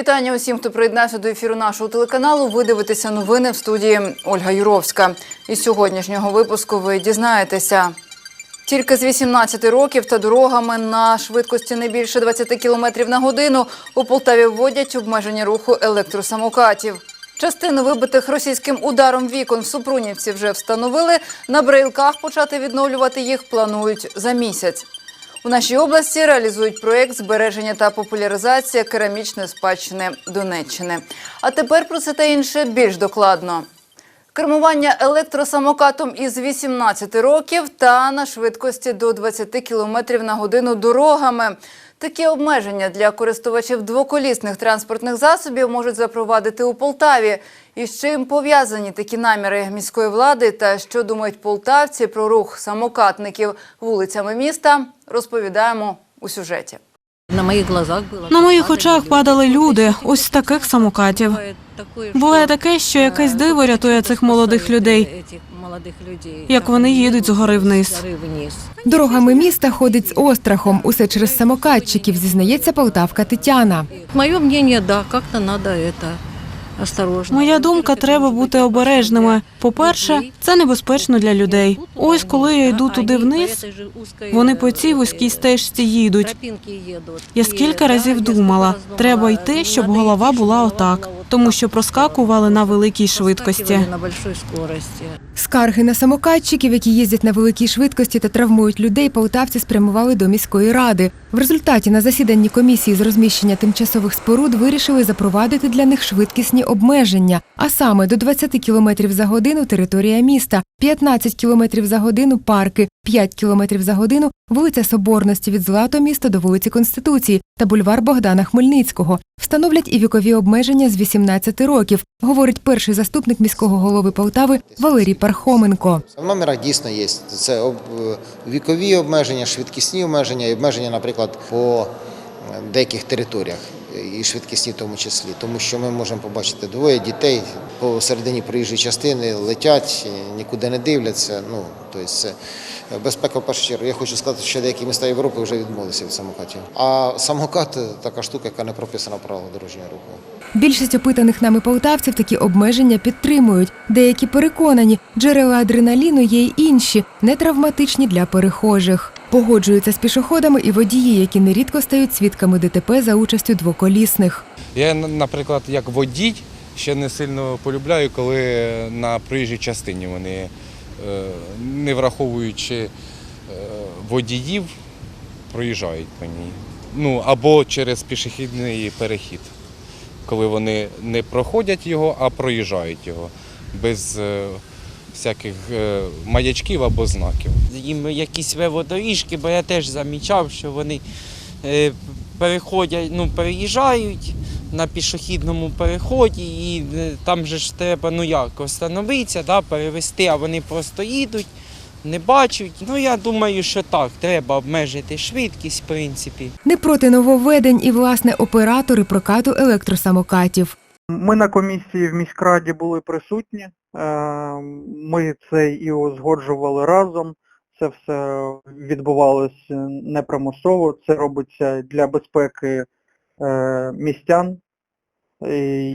вітання усім, хто приєднався до ефіру нашого телеканалу. Ви дивитеся новини в студії Ольга Юровська. Із сьогоднішнього випуску ви дізнаєтеся. Тільки з 18 років та дорогами на швидкості не більше 20 км на годину у Полтаві вводять обмеження руху електросамокатів. Частину вибитих російським ударом вікон в Супрунівці вже встановили. На брейлках почати відновлювати їх планують за місяць. У нашій області реалізують проєкт збереження та популяризація керамічної спадщини Донеччини. А тепер про це та інше більш докладно. Кермування електросамокатом із 18 років та на швидкості до 20 км на годину дорогами. Такі обмеження для користувачів двоколісних транспортних засобів можуть запровадити у Полтаві. І з чим пов'язані такі наміри міської влади та що думають полтавці про рух самокатників вулицями міста, розповідаємо у сюжеті. На моїх глазах На моїх очах падали люди, ось з таких самокатів. Буває таке, що якесь диво рятує цих молодих людей, як вони їдуть згори вниз. Дорогами міста ходить з острахом, усе через самокатчиків, зізнається полтавка Тетяна. Моє мнение, да, как-то надо это осторожно. Моя думка, треба бути обережними. По-перше, це небезпечно для людей. Ось коли я йду туди вниз, вони по цій вузькій стежці їдуть. Я скільки разів думала, треба йти, щоб голова була отак, тому що проскакували на великій швидкості. Скарги на самокатчиків, які їздять на великій швидкості та травмують людей, полтавці спрямували до міської ради. В результаті на засіданні комісії з розміщення тимчасових споруд вирішили запровадити для них швидкісні обмеження, а саме до 20 км за годину територія міста, 15 км за годину парки, 5 км за годину вулиця Соборності від Златоміста до вулиці Конституції та бульвар Богдана Хмельницького. Встановлять і вікові обмеження з 18 років, говорить перший заступник міського голови Полтави Валерій Пархоменко. В номерах дійсно є це вікові обмеження, швидкісні обмеження і обмеження, наприклад, по е, деяких територіях, і швидкісні в тому числі. Тому що ми можемо побачити двоє дітей по середині проїжджої частини летять, нікуди не дивляться. Ну, тобто це безпека в першу чергу. Я хочу сказати, що деякі міста Європи вже відмовилися від самокатів. А самокат е, така штука, яка не прописана в правилах дорожнього руху. Більшість опитаних нами полтавців такі обмеження підтримують. Деякі переконані, джерела адреналіну є й інші, не травматичні для перехожих. Погоджуються з пішоходами і водії, які нерідко стають свідками ДТП за участю двоколісних. Я, наприклад, як водій ще не сильно полюбляю, коли на проїжджій частині вони, е, не враховуючи е, водіїв, проїжджають по ній. Ну, або через пішохідний перехід, коли вони не проходять його, а проїжджають його без е, всяких е, маячків або знаків. їм якісь велодоріжки, бо я теж замічав, що вони е, переходять, ну, переїжджають на пішохідному переході, і е, там же ж треба ну як остановитися, да, перевести, а вони просто їдуть, не бачать. Ну я думаю, що так, треба обмежити швидкість, в принципі. Не проти нововведень і власне оператори прокату електросамокатів. Ми на комісії в міськраді були присутні. Е, Ми це і узгоджували разом. Це все відбувалося непримусово. Це робиться для безпеки е, містян.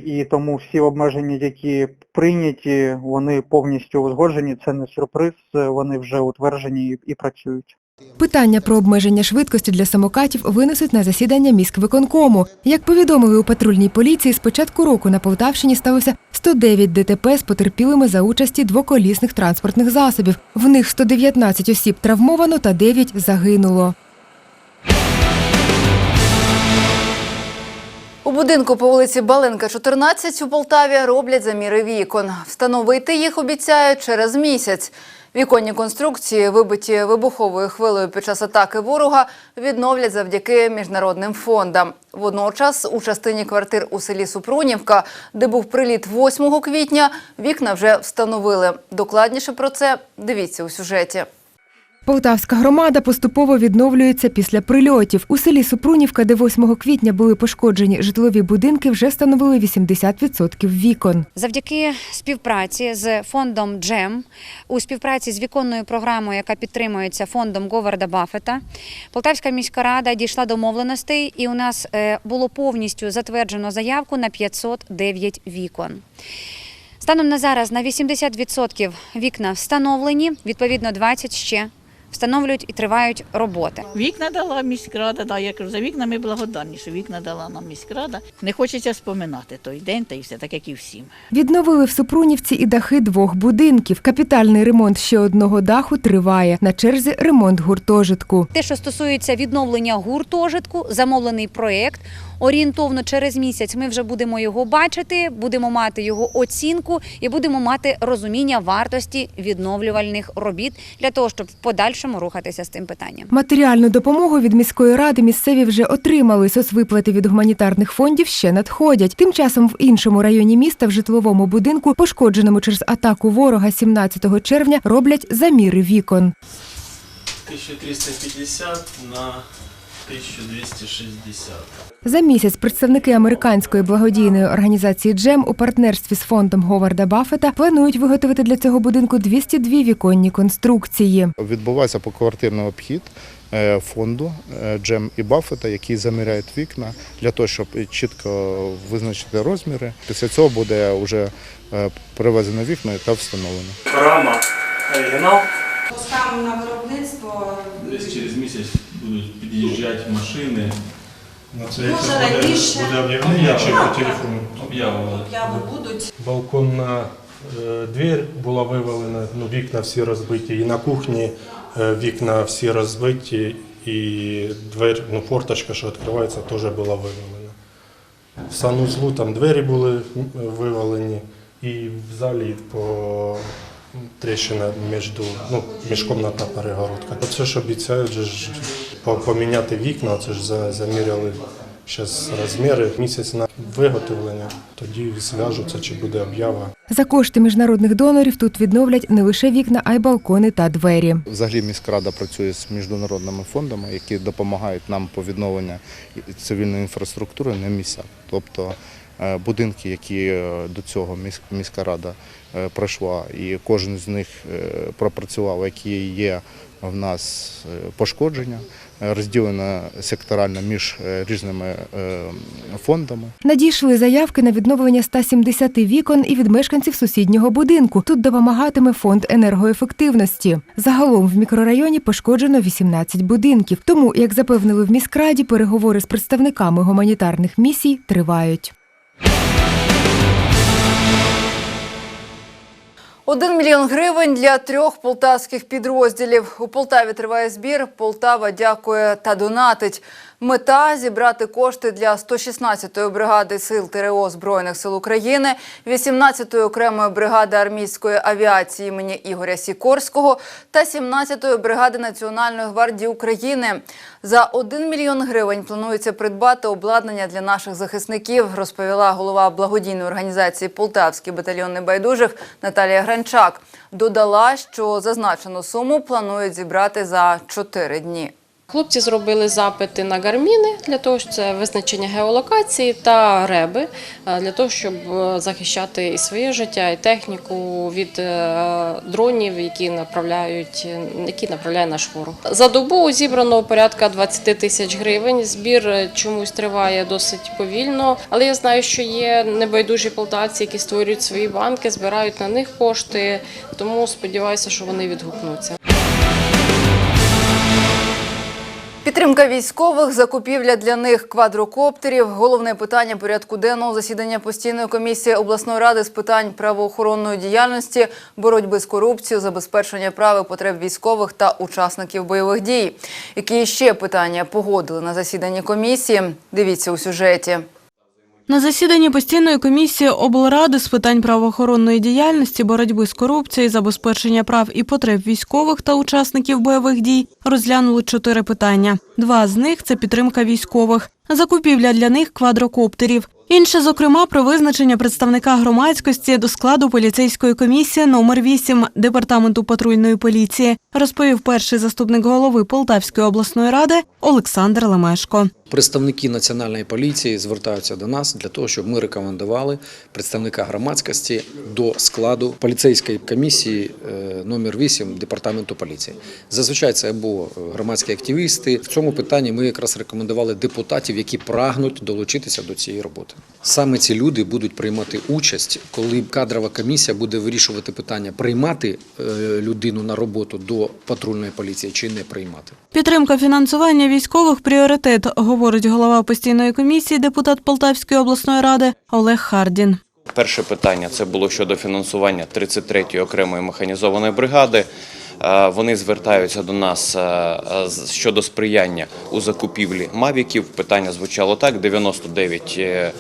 І, тому всі обмеження, які прийняті, вони повністю узгоджені. Це не сюрприз, вони вже утверджені і, і працюють. Питання про обмеження швидкості для самокатів винесуть на засідання міськвиконкому. Як повідомили у патрульній поліції, з початку року на Полтавщині сталося 109 ДТП з потерпілими за участі двоколісних транспортних засобів. В них 119 осіб травмовано та 9 загинуло. У будинку по вулиці Баленка, 14 у Полтаві роблять заміри вікон. Встановити їх обіцяють через місяць. Віконні конструкції, вибиті вибуховою хвилею під час атаки ворога, відновлять завдяки міжнародним фондам. Водночас у частині квартир у селі Супрунівка, де був приліт 8 квітня, вікна вже встановили. Докладніше про це дивіться у сюжеті. Полтавська громада поступово відновлюється після прильотів. У селі Супрунівка, де 8 квітня були пошкоджені житлові будинки, вже встановили 80% вікон. Завдяки співпраці з фондом Джем у співпраці з віконною програмою, яка підтримується фондом Говарда Баффета, Полтавська міська рада дійшла домовленостей, і у нас е, було повністю затверджено заявку на 509 вікон. Станом на зараз на 80% вікна встановлені, відповідно 20 ще встановлюють і тривають роботи. Вікна дала міськрада, да, я кажу, за вікнами благодарні, що вікна дала нам міськрада. Не хочеться споминати той день та і все, так як і всім. Відновили в Супрунівці і дахи двох будинків. Капітальний ремонт ще одного даху триває. На черзі ремонт гуртожитку. Те, що стосується відновлення гуртожитку, замовлений проєкт. Орієнтовно через місяць ми вже будемо його бачити, будемо мати його оцінку і будемо мати розуміння вартості відновлювальних робіт для того, щоб в подальшому рухатися з цим питанням. Матеріальну допомогу від міської ради місцеві вже отримали. Соцвиплати від гуманітарних фондів ще надходять. Тим часом в іншому районі міста в житловому будинку, пошкодженому через атаку ворога 17 червня, роблять заміри вікон. 1350 на 1260. За місяць представники американської благодійної організації Джем у партнерстві з фондом Говарда Баффета планують виготовити для цього будинку 202 віконні конструкції. Відбувається поквартирний обхід е, фонду е, Джем і Баффета, які заміряють вікна для того, щоб чітко визначити розміри. Після цього буде вже е, привезено вікна та встановлено. Рама оригінал. Пускаємо на виробництво. Десь через місяць під'їжджати машини. Може раніше об'явлення чи по телефону? Об'яви будуть. Балконна е, двір була вивалена, ну, вікна всі розбиті. І на кухні е, вікна всі розбиті, і двері, ну, форточка, що відкривається, теж була вивалена. В санузлу там двері були м, вивалені, і в залі по тріщина між, ну, міжкомнатна перегородка. Оце ж обіцяють же ж поміняти вікна, це ж за- заміряли зараз розміри, місяць на виготовлення, тоді зв'яжуться, чи буде об'ява. За кошти міжнародних донорів тут відновлять не лише вікна, а й балкони та двері. Взагалі міськрада працює з міжнародними фондами, які допомагають нам по відновленню цивільної інфраструктури на місцях. Тобто будинки, які е, до цього міс- міська рада е, пройшла, і кожен з них е, пропрацював, які є в нас е, пошкодження, е, розділено секторально між е, різними е, фондами. Надійшли заявки на відновлення 170 вікон і від мешканців сусіднього будинку. Тут допомагатиме фонд енергоефективності. Загалом в мікрорайоні пошкоджено 18 будинків. Тому, як запевнили в міськраді, переговори з представниками гуманітарних місій тривають. Thank Один мільйон гривень для трьох полтавських підрозділів. У Полтаві триває збір. Полтава дякує та донатить. Мета зібрати кошти для 116-ї бригади сил ТРО Збройних сил України, 18-ї окремої бригади армійської авіації імені Ігоря Сікорського та 17-ї бригади Національної гвардії України. За 1 мільйон гривень планується придбати обладнання для наших захисників, розповіла голова благодійної організації Полтавський батальйон небайдужих Наталія Гранчак. Додала, що зазначену суму планують зібрати за 4 дні. Хлопці зробили запити на гарміни для того, що це визначення геолокації та реби е, для того, щоб е, захищати і своє життя, і техніку від е, дронів, які направляють, які направляє наш ворог. За добу зібрано порядка 20 тисяч гривень. Збір чомусь триває досить повільно, але я знаю, що є небайдужі полтавці, які створюють свої банки, збирають на них кошти. Тому сподіваюся, що вони відгукнуться. Підтримка військових, закупівля для них квадрокоптерів. Головне питання порядку денного засідання постійної комісії обласної ради з питань правоохоронної діяльності, боротьби з корупцією, забезпечення прав потреб військових та учасників бойових дій. Які ще питання погодили на засіданні комісії? Дивіться у сюжеті. На засіданні постійної комісії облради з питань правоохоронної діяльності, боротьби з корупцією, забезпечення прав і потреб військових та учасників бойових дій розглянули чотири питання. Два з них це підтримка військових. Закупівля для них квадрокоптерів. Інше, зокрема, про визначення представника громадськості до складу поліцейської комісії номер 8 департаменту патрульної поліції, розповів перший заступник голови Полтавської обласної ради Олександр Лемешко. Представники національної поліції звертаються до нас для того, щоб ми рекомендували представника громадськості до складу поліцейської комісії е, номер 8 департаменту поліції. Зазвичай це або громадські активісти. В цьому питанні ми якраз рекомендували депутатів, які прагнуть долучитися до цієї роботи. Саме ці люди будуть приймати участь, коли кадрова комісія буде вирішувати питання приймати е, людину на роботу до патрульної поліції чи не приймати. Підтримка фінансування військових пріоритет, говорить голова постійної комісії, депутат Полтавської обласної ради Олег Хардін. Перше питання це було щодо фінансування 33-ї окремої механізованої бригади. Е, Вони звертаються до нас е, щодо сприяння у закупівлі мавіків. Питання звучало так: 99 е,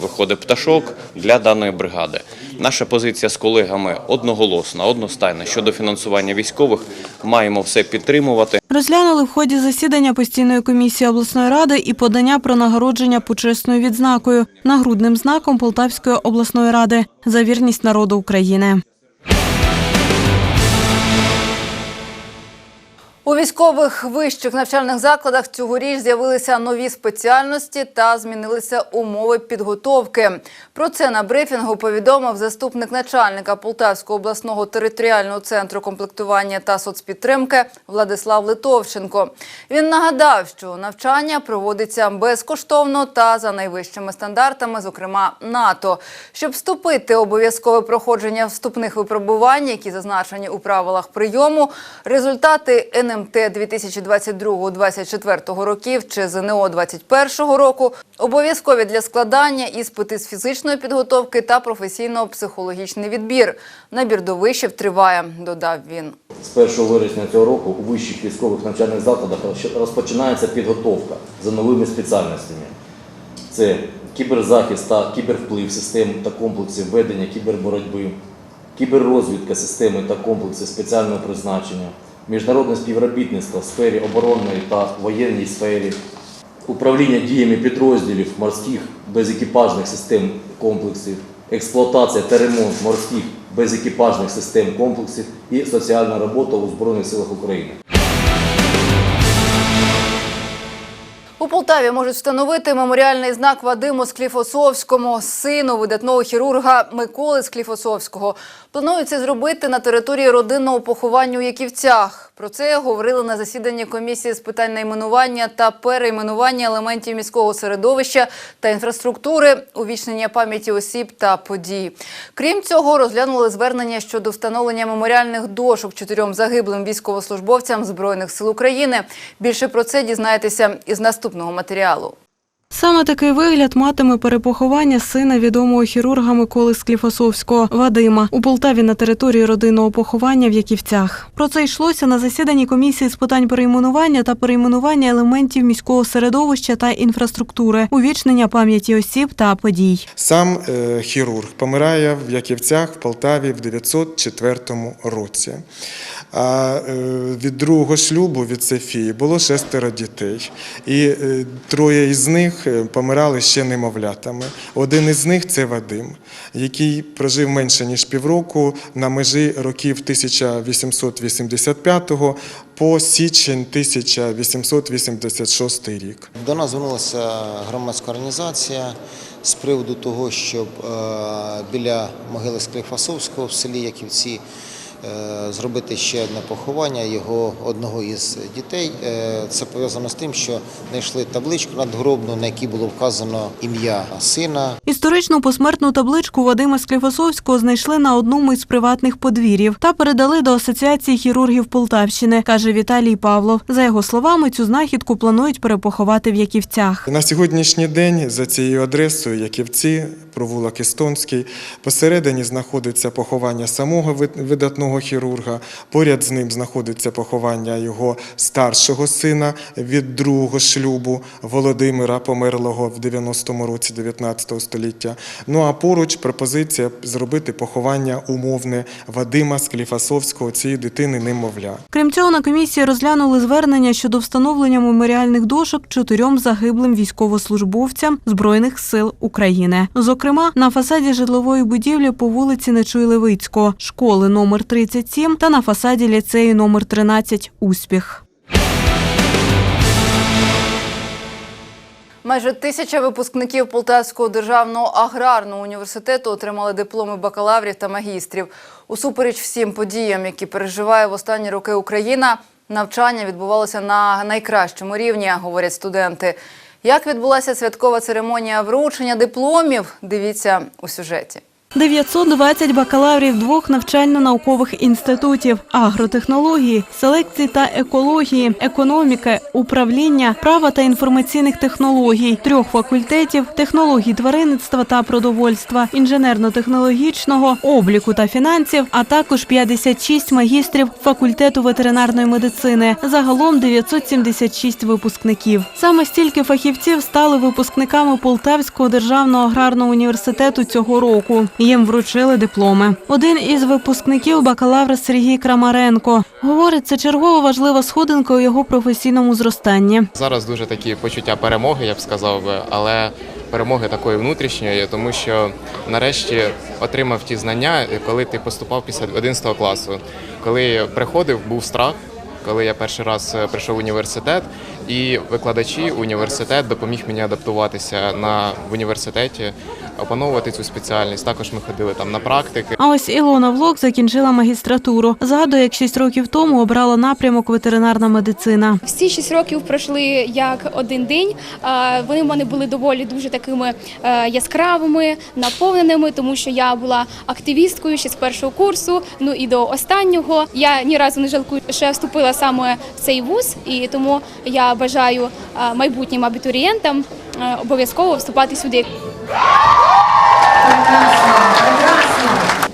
виходить пташок для даної бригади. Наша позиція з колегами одноголосна, одностайна щодо фінансування військових. Маємо все підтримувати. Розглянули в ході засідання постійної комісії обласної ради і подання про нагородження почесною відзнакою нагрудним знаком Полтавської обласної ради за вірність народу України. У військових вищих навчальних закладах цьогоріч з'явилися нові спеціальності та змінилися умови підготовки. Про це на брифінгу повідомив заступник начальника Полтавського обласного територіального центру комплектування та соцпідтримки Владислав Литовченко. Він нагадав, що навчання проводиться безкоштовно та за найвищими стандартами, зокрема НАТО. Щоб вступити обов'язкове проходження вступних випробувань, які зазначені у правилах прийому, результати НМТ 2022-2024 років чи ЗНО 2021 року обов'язкові для складання іспити з фізичної підготовки та професійно-психологічний відбір. Набір до вишів триває, додав він. З 1 вересня цього року у вищих військових навчальних закладах розпочинається підготовка за новими спеціальностями. Це кіберзахист та кібервплив систем та комплексів ведення кіберборотьби, кіберрозвідка системи та комплексів спеціального призначення, міжнародне співробітництво в сфері оборонної та воєнній сфері, управління діями підрозділів морських безекіпажних систем комплексів, експлуатація та ремонт морських безекіпажних систем комплексів і соціальна робота у Збройних силах України. У Полтаві можуть встановити меморіальний знак Вадиму Скліфосовському, сину видатного хірурга Миколи Скліфосовського. Планують це зробити на території родинного поховання у Яківцях. Про це говорили на засіданні комісії з питань найменування та перейменування елементів міського середовища та інфраструктури, увічнення пам'яті осіб та подій. Крім цього, розглянули звернення щодо встановлення меморіальних дошок чотирьом загиблим військовослужбовцям Збройних сил України. Більше про це дізнаєтеся із наступного матеріалу. Саме такий вигляд матиме перепоховання сина відомого хірурга Миколи Скліфосовського Вадима у Полтаві на території родинного поховання в Яківцях. Про це йшлося на засіданні комісії з питань перейменування та перейменування елементів міського середовища та інфраструктури, увічнення пам'яті осіб та подій. Сам е, хірург помирає в Яківцях в Полтаві в 904 році. А е, від другого шлюбу від Софії було шестеро дітей, і е, троє із них е, помирали ще немовлятами. Один із них це Вадим, який прожив менше ніж півроку на межі років 1885 по січень 1886 рік. До нас звернулася громадська організація з приводу того, щоб е, біля могили Склифасовського в селі Яківці зробити ще одне поховання його одного із дітей. Е, Це пов'язано з тим, що знайшли табличку надгробну, на якій було вказано ім'я сина. Історичну посмертну табличку Вадима Скліфосовського знайшли на одному із приватних подвір'їв та передали до Асоціації хірургів Полтавщини, каже Віталій Павлов. За його словами, цю знахідку планують перепоховати в Яківцях. На сьогоднішній день за цією адресою Яківці, провулок Естонський, посередині знаходиться поховання самого видатного головного хірурга. Поряд з ним знаходиться поховання його старшого сина від другого шлюбу Володимира, померлого в 90-му році 19 століття. Ну а поруч пропозиція зробити поховання умовне Вадима Скліфасовського, цієї дитини немовля. Крім цього, на комісії розглянули звернення щодо встановлення меморіальних дошок чотирьом загиблим військовослужбовцям Збройних сил України. Зокрема, на фасаді житлової будівлі по вулиці Нечуй-Левицького, школи номер 37 та на фасаді ліцею номер 13 Успіх. Майже тисяча випускників Полтавського державного аграрного університету отримали дипломи бакалаврів та магістрів. Усупереч всім подіям, які переживає в останні роки Україна, навчання відбувалося на найкращому рівні, говорять студенти. Як відбулася святкова церемонія вручення дипломів? Дивіться у сюжеті. 920 бакалаврів двох навчально-наукових інститутів агротехнології, селекції та екології, економіки, управління, права та інформаційних технологій, трьох факультетів, технологій тваринництва та продовольства, інженерно-технологічного, обліку та фінансів, а також 56 магістрів факультету ветеринарної медицини. Загалом 976 випускників. Саме стільки фахівців стали випускниками Полтавського державного аграрного університету цього року. Їм вручили дипломи. Один із випускників бакалавр Сергій Крамаренко говорить, це чергова важлива сходинка у його професійному зростанні. Зараз дуже такі почуття перемоги, я б сказав би, але перемоги такої внутрішньої, тому що нарешті отримав ті знання, коли ти поступав після 11 класу. Коли приходив, був страх. Коли я перший раз е, прийшов в університет, і викладачі університет допоміг мені адаптуватися на в університеті, опановувати цю спеціальність. Також ми ходили там на практики. А ось Ілона Влок закінчила магістратуру. Згадує, як шість років тому обрала напрямок ветеринарна медицина. Всі шість років пройшли як один день. Вони в мене були доволі дуже такими е, яскравими, наповненими, тому що я була активісткою ще з першого курсу. Ну і до останнього я ні разу не жалкую, що я вступила саме в цей вуз, і тому я бажаю е, майбутнім абітурієнтам е, обов'язково вступати сюди.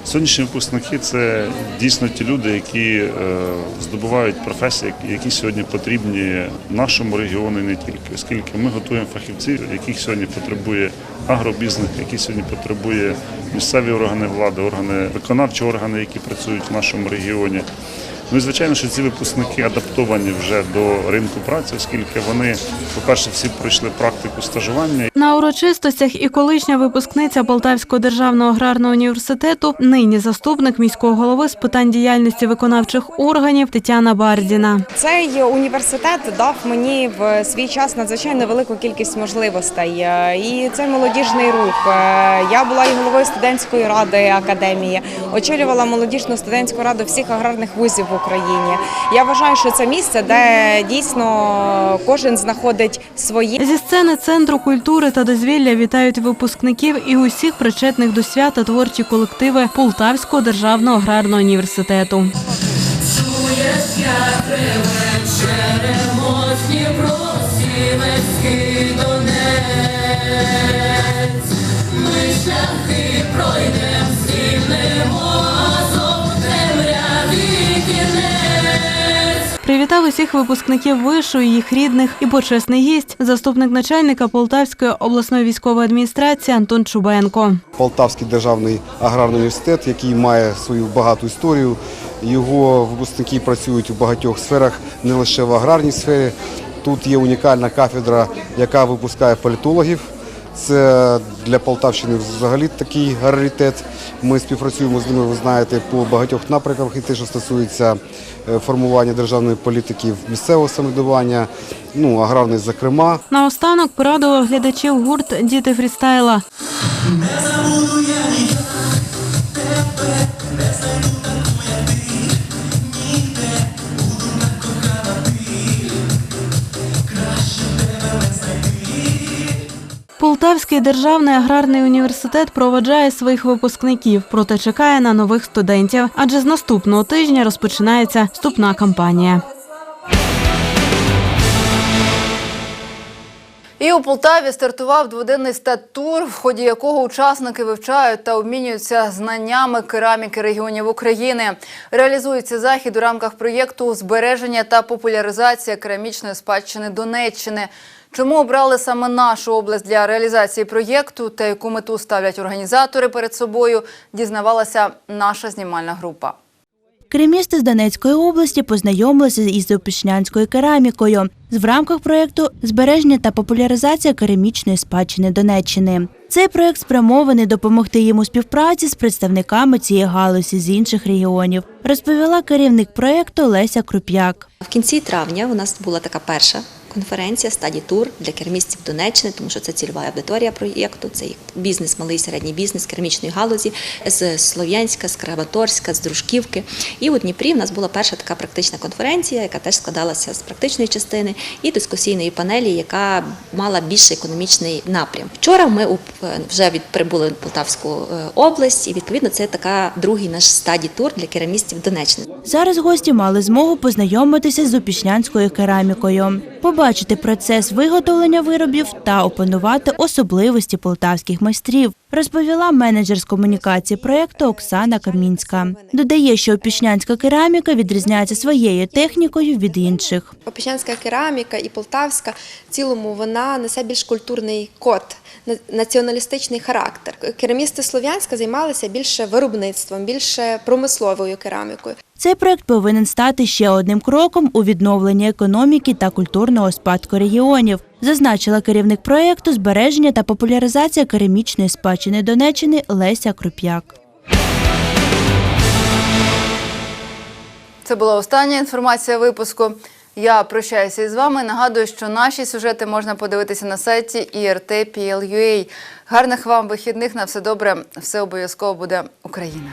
Сьогоднішні випускники це дійсно ті люди, які е, здобувають професії, які сьогодні потрібні нашому регіону і не тільки, оскільки ми готуємо фахівців, яких сьогодні потребує агробізнес, які сьогодні потребує місцеві органи влади, органи виконавчі органи, які працюють в нашому регіоні. Ну і звичайно, що ці випускники адаптовані вже до ринку праці, оскільки вони, по-перше, всі пройшли практику стажування. На урочистостях і колишня випускниця Полтавського державного аграрного університету, нині заступник міського голови з питань діяльності виконавчих органів Тетяна Бардіна. Цей університет дав мені в свій час надзвичайно велику кількість можливостей. І цей молодіжний рух. Я була і головою студентської ради академії, очолювала молодіжну студентську раду всіх аграрних вузів Україні. Я вважаю, що це місце, де дійсно кожен знаходить своє. Зі сцени центру культури та дозвілля вітають випускників і усіх причетних до свята творчі колективи Полтавського державного аграрного університету. Ми шляхи Привітав усіх випускників вишу, їх рідних і почесний гість, заступник начальника Полтавської обласної військової адміністрації Антон Чубенко. Полтавський державний аграрний університет, який має свою багату історію. Його випускники працюють у багатьох сферах, не лише в аграрній сфері. Тут є унікальна кафедра, яка випускає політологів. Це для Полтавщини взагалі такий раритет. Ми співпрацюємо з ними, ви знаєте, по багатьох напрямках, і те, що стосується формування державної політики місцевого самоврядування, ну аграрний, зокрема. Наостанок порадував глядачів гурт Діти фрістайла. Полтавський державний аграрний університет проведжає своїх випускників, проте чекає на нових студентів. Адже з наступного тижня розпочинається вступна кампанія. І у Полтаві стартував дводенний стат-тур, в ході якого учасники вивчають та обмінюються знаннями кераміки регіонів України. Реалізується захід у рамках проєкту збереження та популяризація керамічної спадщини Донеччини. Чому обрали саме нашу область для реалізації проєкту та яку мету ставлять організатори перед собою, дізнавалася наша знімальна група. Керамісти з Донецької області познайомилися із опішнянською керамікою в рамках проєкту збереження та популяризація керамічної спадщини Донеччини. Цей проєкт спрямований допомогти їм у співпраці з представниками цієї галузі з інших регіонів, розповіла керівник проєкту Леся Круп'як. В кінці травня у нас була така перша конференція стаді тур для керамістів Донеччини, тому що це цільова аудиторія проєкту. Це бізнес, малий середній бізнес керамічної галузі з Слов'янська, з Краматорська, з Дружківки. І у Дніпрі в нас була перша така практична конференція, яка теж складалася з практичної частини і дискусійної панелі, яка мала більш економічний напрям. Вчора ми у- вже прибули в Полтавську е, область, і відповідно це така другий наш стадій тур для керамістів Донеччини. Зараз гості мали змогу познайомитися з опішнянською керамікою, побачити процес виготовлення виробів та опанувати особливості полтавських майстрів, розповіла менеджер з комунікації проєкту Оксана Камінська. Додає, що опішнянська кераміка відрізняється своєю технікою від інших. Опішнянська кераміка і полтавська в цілому вона несе більш культурний код, на- націоналістичний характер. Керамісти Слов'янська займалися більше виробництвом, більше промисловою керамікою. Цей проект повинен стати ще одним кроком у відновленні економіки та культурного спадку регіонів, зазначила керівник проєкту збереження та популяризація керамічної спадщини Донеччини Леся Круп'як. Це була остання інформація випуску. Я прощаюся із вами. Нагадую, що наші сюжети можна подивитися на сайті IRT.PL.UA. Гарних вам вихідних на все добре. Все обов'язково буде Україна.